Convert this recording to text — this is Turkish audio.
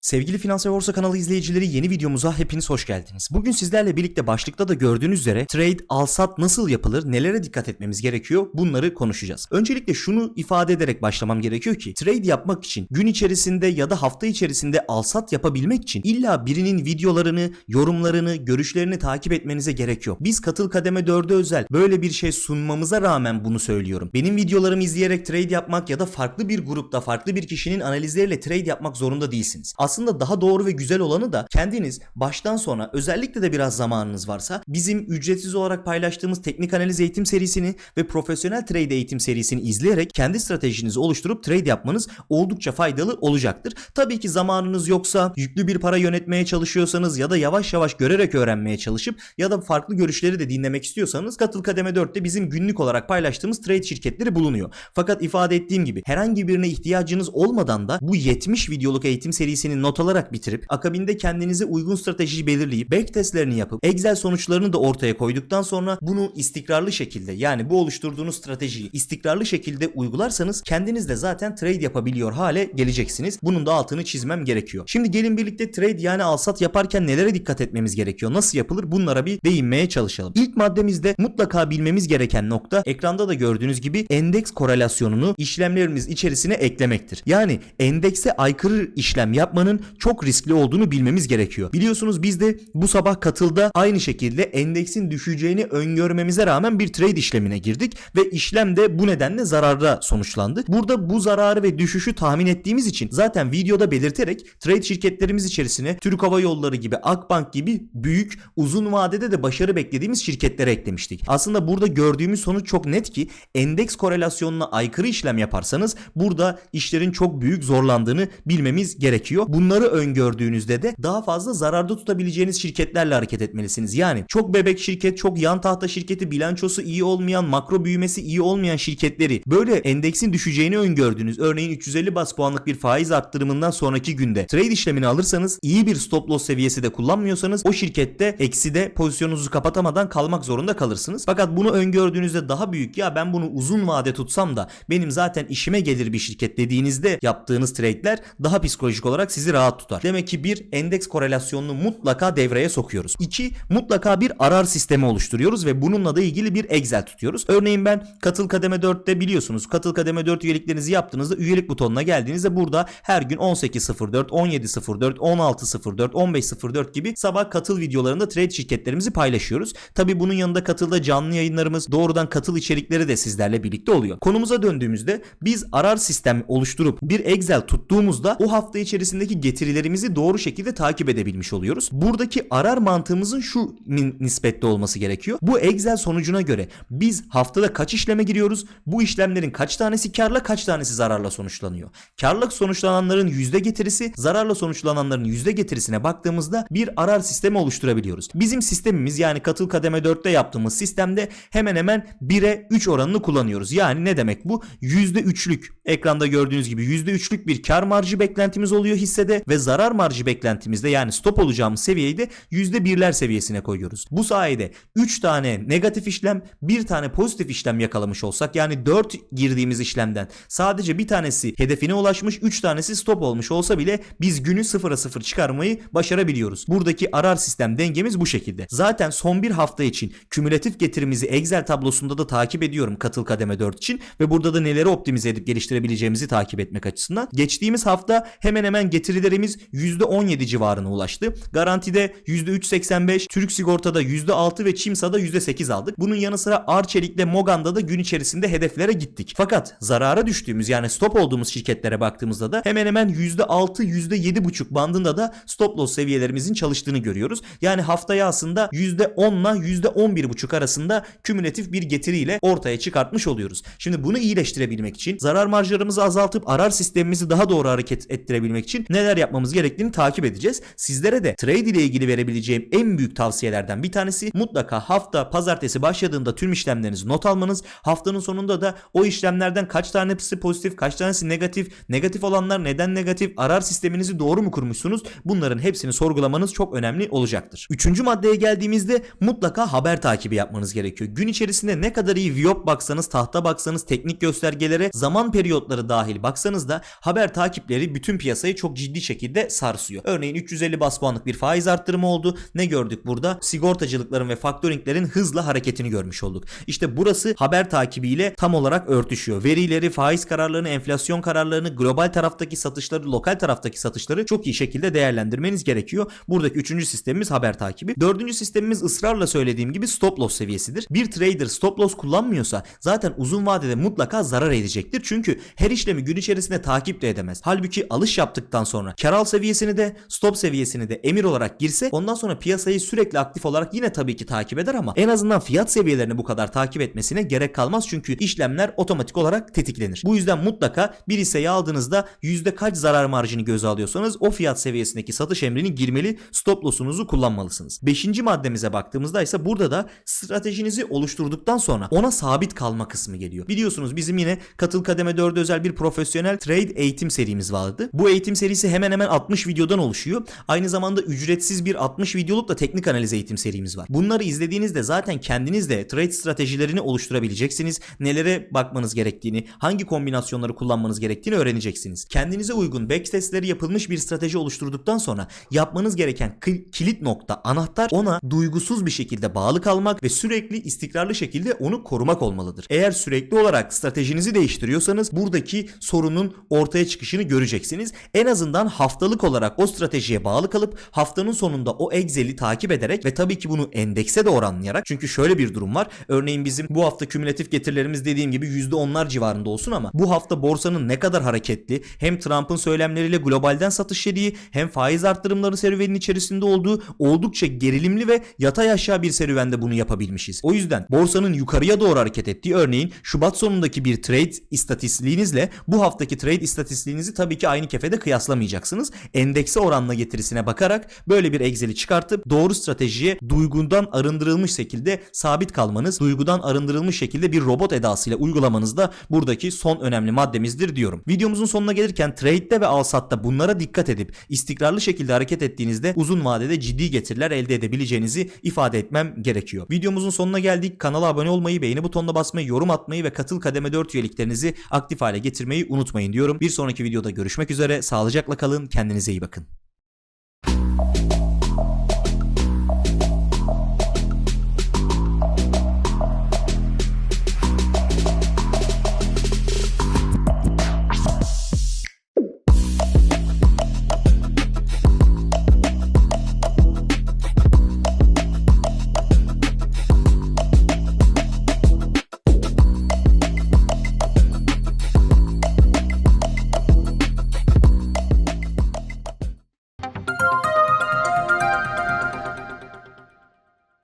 Sevgili Finansal Borsa kanalı izleyicileri yeni videomuza hepiniz hoş geldiniz. Bugün sizlerle birlikte başlıkta da gördüğünüz üzere trade al-sat nasıl yapılır, nelere dikkat etmemiz gerekiyor bunları konuşacağız. Öncelikle şunu ifade ederek başlamam gerekiyor ki trade yapmak için gün içerisinde ya da hafta içerisinde al-sat yapabilmek için illa birinin videolarını, yorumlarını, görüşlerini takip etmenize gerek yok. Biz katıl kademe 4'e özel böyle bir şey sunmamıza rağmen bunu söylüyorum. Benim videolarımı izleyerek trade yapmak ya da farklı bir grupta farklı bir kişinin analizleriyle trade yapmak zorunda değilsiniz. Aslında daha doğru ve güzel olanı da kendiniz baştan sona özellikle de biraz zamanınız varsa bizim ücretsiz olarak paylaştığımız teknik analiz eğitim serisini ve profesyonel trade eğitim serisini izleyerek kendi stratejinizi oluşturup trade yapmanız oldukça faydalı olacaktır. Tabii ki zamanınız yoksa yüklü bir para yönetmeye çalışıyorsanız ya da yavaş yavaş görerek öğrenmeye çalışıp ya da farklı görüşleri de dinlemek istiyorsanız Katıl Kademe 4'te bizim günlük olarak paylaştığımız trade şirketleri bulunuyor. Fakat ifade ettiğim gibi herhangi birine ihtiyacınız olmadan da bu 70 videoluk eğitim not alarak bitirip akabinde kendinize uygun strateji belirleyip backtestlerini yapıp Excel sonuçlarını da ortaya koyduktan sonra bunu istikrarlı şekilde yani bu oluşturduğunuz stratejiyi istikrarlı şekilde uygularsanız kendiniz de zaten trade yapabiliyor hale geleceksiniz. Bunun da altını çizmem gerekiyor. Şimdi gelin birlikte trade yani alsat yaparken nelere dikkat etmemiz gerekiyor? Nasıl yapılır? Bunlara bir değinmeye çalışalım. İlk maddemizde mutlaka bilmemiz gereken nokta ekranda da gördüğünüz gibi endeks korelasyonunu işlemlerimiz içerisine eklemektir. Yani endekse aykırı işlem yapmanın çok riskli olduğunu bilmemiz gerekiyor. Biliyorsunuz biz de bu sabah katılda aynı şekilde endeksin düşeceğini öngörmemize rağmen bir trade işlemine girdik ve işlem de bu nedenle zararda sonuçlandı. Burada bu zararı ve düşüşü tahmin ettiğimiz için zaten videoda belirterek trade şirketlerimiz içerisine Türk Hava Yolları gibi Akbank gibi büyük uzun vadede de başarı beklediğimiz şirketlere eklemiştik. Aslında burada gördüğümüz sonuç çok net ki endeks korelasyonuna aykırı işlem yaparsanız burada işlerin çok büyük zorlandığını bilmemiz gerekiyor. Bunları öngördüğünüzde de daha fazla zararda tutabileceğiniz şirketlerle hareket etmelisiniz. Yani çok bebek şirket, çok yan tahta şirketi, bilançosu iyi olmayan, makro büyümesi iyi olmayan şirketleri böyle endeksin düşeceğini öngördüğünüz örneğin 350 bas puanlık bir faiz arttırımından sonraki günde trade işlemini alırsanız iyi bir stop loss seviyesi de kullanmıyorsanız o şirkette ekside pozisyonunuzu kapatamadan kalmak zorunda kalırsınız. Fakat bunu öngördüğünüzde daha büyük ya ben bunu uzun vade tutsam da benim zaten işime gelir bir şirket dediğinizde yaptığınız trade'ler daha psikolojik olarak sizi rahat tutar. Demek ki bir endeks korelasyonunu mutlaka devreye sokuyoruz. İki mutlaka bir arar sistemi oluşturuyoruz ve bununla da ilgili bir Excel tutuyoruz. Örneğin ben katıl kademe 4'te biliyorsunuz katıl kademe 4 üyeliklerinizi yaptığınızda üyelik butonuna geldiğinizde burada her gün 18.04, 17.04, 16.04, 15.04 gibi sabah katıl videolarında trade şirketlerimizi paylaşıyoruz. Tabi bunun yanında katılda canlı yayınlarımız doğrudan katıl içerikleri de sizlerle birlikte oluyor. Konumuza döndüğümüzde biz arar sistem oluşturup bir Excel tuttuğumuzda o hafta içerisindeki getirilerimizi doğru şekilde takip edebilmiş oluyoruz. Buradaki arar mantığımızın şu nispette olması gerekiyor. Bu Excel sonucuna göre biz haftada kaç işleme giriyoruz? Bu işlemlerin kaç tanesi karla kaç tanesi zararla sonuçlanıyor? Karla sonuçlananların yüzde getirisi, zararla sonuçlananların yüzde getirisine baktığımızda bir arar sistemi oluşturabiliyoruz. Bizim sistemimiz yani katıl kademe 4'te yaptığımız sistemde hemen hemen 1'e 3 oranını kullanıyoruz. Yani ne demek bu? Yüzde üçlük ekranda gördüğünüz gibi yüzde üçlük bir kar marjı beklentimiz oluyor hissede ve zarar marjı beklentimizde yani stop olacağımız seviyeyi de yüzde birler seviyesine koyuyoruz. Bu sayede 3 tane negatif işlem, bir tane pozitif işlem yakalamış olsak yani 4 girdiğimiz işlemden sadece bir tanesi hedefine ulaşmış, 3 tanesi stop olmuş olsa bile biz günü sıfıra sıfır çıkarmayı başarabiliyoruz. Buradaki arar sistem dengemiz bu şekilde. Zaten son bir hafta için kümülatif getirimizi Excel tablosunda da takip ediyorum katıl kademe 4 için ve burada da neleri optimize edip geliştirebileceğimizi takip etmek açısından. Geçtiğimiz hafta hemen hemen getirilerimiz %17 civarına ulaştı. Garantide %3.85, Türk Sigorta'da %6 ve Çimsa'da %8 aldık. Bunun yanı sıra Arçelik'le Mogan'da da gün içerisinde hedeflere gittik. Fakat zarara düştüğümüz yani stop olduğumuz şirketlere baktığımızda da hemen hemen %6, %7.5 bandında da stop loss seviyelerimizin çalıştığını görüyoruz. Yani haftaya aslında %10 ile %11.5 arasında kümülatif bir getiriyle ortaya çıkartmış oluyoruz. Şimdi bunu iyileştirebilmek için zarar marjlarımızı azaltıp arar sistemimizi daha doğru hareket ettirebilmek için neler yapmamız gerektiğini takip edeceğiz. Sizlere de trade ile ilgili verebileceğim en büyük tavsiyelerden bir tanesi mutlaka hafta pazartesi başladığında tüm işlemlerinizi not almanız. Haftanın sonunda da o işlemlerden kaç tanesi pozitif, kaç tanesi negatif, negatif olanlar neden negatif, arar sisteminizi doğru mu kurmuşsunuz? Bunların hepsini sorgulamanız çok önemli olacaktır. Üçüncü maddeye geldiğimizde mutlaka haber takibi yapmanız gerekiyor. Gün içerisinde ne kadar iyi viyop baksanız, tahta baksanız, teknik göstergelere, zaman periyotları dahil baksanız da haber takipleri bütün piyasayı çok ciddi ciddi şekilde sarsıyor. Örneğin 350 bas puanlık bir faiz arttırımı oldu. Ne gördük burada? Sigortacılıkların ve faktöringlerin hızla hareketini görmüş olduk. İşte burası haber takibiyle tam olarak örtüşüyor. Verileri, faiz kararlarını, enflasyon kararlarını, global taraftaki satışları, lokal taraftaki satışları çok iyi şekilde değerlendirmeniz gerekiyor. Buradaki üçüncü sistemimiz haber takibi. Dördüncü sistemimiz ısrarla söylediğim gibi stop loss seviyesidir. Bir trader stop loss kullanmıyorsa zaten uzun vadede mutlaka zarar edecektir. Çünkü her işlemi gün içerisinde takip de edemez. Halbuki alış yaptıktan sonra kar al seviyesini de stop seviyesini de emir olarak girse ondan sonra piyasayı sürekli aktif olarak yine tabii ki takip eder ama en azından fiyat seviyelerini bu kadar takip etmesine gerek kalmaz çünkü işlemler otomatik olarak tetiklenir. Bu yüzden mutlaka bir hisseyi aldığınızda yüzde kaç zarar marjını göze alıyorsanız o fiyat seviyesindeki satış emrini girmeli stop loss'unuzu kullanmalısınız. Beşinci maddemize baktığımızda ise burada da stratejinizi oluşturduktan sonra ona sabit kalma kısmı geliyor. Biliyorsunuz bizim yine Katıl Kademe 4 özel bir profesyonel trade eğitim serimiz vardı. Bu eğitim serisi hemen hemen 60 videodan oluşuyor. Aynı zamanda ücretsiz bir 60 videoluk da teknik analiz eğitim serimiz var. Bunları izlediğinizde zaten kendiniz de trade stratejilerini oluşturabileceksiniz. Nelere bakmanız gerektiğini, hangi kombinasyonları kullanmanız gerektiğini öğreneceksiniz. Kendinize uygun backtestleri yapılmış bir strateji oluşturduktan sonra yapmanız gereken kilit nokta, anahtar ona duygusuz bir şekilde bağlı kalmak ve sürekli istikrarlı şekilde onu korumak olmalıdır. Eğer sürekli olarak stratejinizi değiştiriyorsanız buradaki sorunun ortaya çıkışını göreceksiniz. En azından haftalık olarak o stratejiye bağlı kalıp haftanın sonunda o Excel'i takip ederek ve tabii ki bunu endekse de oranlayarak çünkü şöyle bir durum var. Örneğin bizim bu hafta kümülatif getirilerimiz dediğim gibi %10'lar civarında olsun ama bu hafta borsanın ne kadar hareketli hem Trump'ın söylemleriyle globalden satış yediği hem faiz arttırımları serüvenin içerisinde olduğu oldukça gerilimli ve yatay aşağı bir serüvende bunu yapabilmişiz. O yüzden borsanın yukarıya doğru hareket ettiği örneğin Şubat sonundaki bir trade istatistiğinizle bu haftaki trade istatistiğinizi tabii ki aynı kefede kıyaslamayacaksınız. Endekse oranla getirisine bakarak böyle bir Excel'i çıkartıp doğru stratejiye duygundan arındırılmış şekilde sabit kalmanız, duygudan arındırılmış şekilde bir robot edasıyla uygulamanız da buradaki son önemli maddemizdir diyorum. Videomuzun sonuna gelirken trade'de ve alsatta bunlara dikkat edip istikrarlı şekilde hareket ettiğinizde uzun vadede ciddi getiriler elde edebileceğinizi ifade etmem gerekiyor. Videomuzun sonuna geldik. Kanala abone olmayı, beğeni butonuna basmayı, yorum atmayı ve katıl kademe 4 üyeliklerinizi aktif hale getirmeyi unutmayın diyorum. Bir sonraki videoda görüşmek üzere. Sağlıcakla kalın. Kendinize iyi bakın.